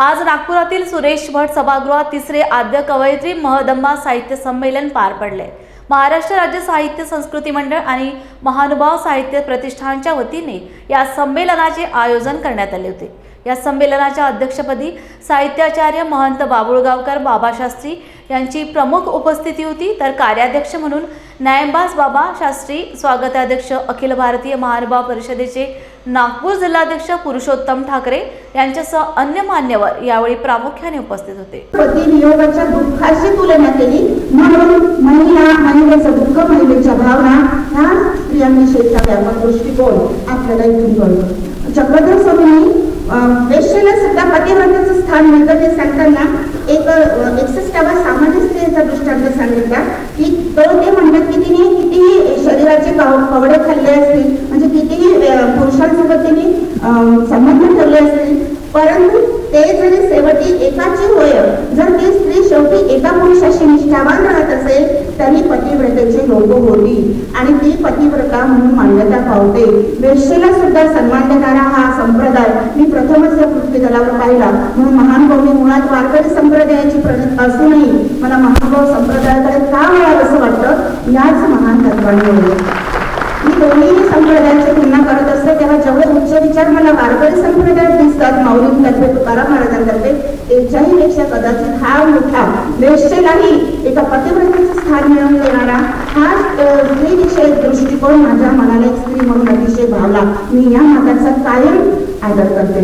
आज नागपुरातील सुरेश भट सभागृहात तिसरे आद्य कवयित्री महदंबा साहित्य संमेलन पार पडले. महाराष्ट्र राज्य साहित्य संस्कृती मंडळ आणि महानुभाव साहित्य प्रतिष्ठानच्या वतीने या संमेलनाचे आयोजन करण्यात आले होते. या संमेलनाच्या अध्यक्षपदी साहित्याचार्य महंत बाबुळगावकर बाबाशास्त्री यांची प्रमुख उपस्थिती होती. तर कार्याध्यक्ष म्हणून न्यायंबाज बाबा शास्त्री स्वागताध्यक्ष अखिल भारतीय महानुभाव परिषदेचे नागपूर जिल्हाध्यक्ष पुरुषोत्तम ठाकरे यांच्यासह अन्य मान्यवर यावेळी प्रामुख्याने उपस्थित होते. पती वियोगाच्या दुःखाशी तुलना केली. म्हणून महिला महिलेचं दुःख महिलेच्या भावना ह्या स्त्रियांविषयीचा व्यापक दृष्टिकोन आपल्याला इथून कळतो. चक्रधर स्वामींनी वेश्याला सुद्धा पतिव्रताचं स्थान म्हणजे मिळतं ते सांगताना एक एकसष्टावा सामाजिक स्त्रियेचा दृष्टांत सांगितला. की तो ते म्हणतात की तिने कितीही शरीराचे कव- कवडे खाल्ले असतील म्हणजे कितीही पुरुषांसोबत तिने संबंध ठेवले असतील परंतु ते जरी शेवटी एकाची होय. जर ती स्त्री शेवटी एका पुरुषाशी निष्ठावान राहत असेल तरी पतिव्रतेची लोक होती. आणि ती पतिव्रता म्हणून मान्यता पावते. वेश्येला सुद्धा सन्मान देणारा हा संप्रदाय मी प्रथमच या पृथ्वी दलावर पाहिला. म्हणून महानुभाव मी मुळात वारकरी संप्रदायाची प्रणित असूनही मला महानुभाव संप्रदायाकडे का वळावं असं वाटतं? याच महान तत्वांमुळे मी दोन्ही संप्रदायाचे पुन्हा करत उच्च विचार मला वारकरी संप्रदायात दिसतात. माऊलींतर्फे तुकाराम महाराजांतर्फे त्यांच्याही पेक्षा कदाचित हा मोठा नाही. एका पतिव्रतेचं स्थान मिळवून देणारा हा स्त्री विषय दृष्टिकोन माझ्या मनाला एक स्त्री म्हणून अतिशय भावला. मी या माताचा कायम आदर करते.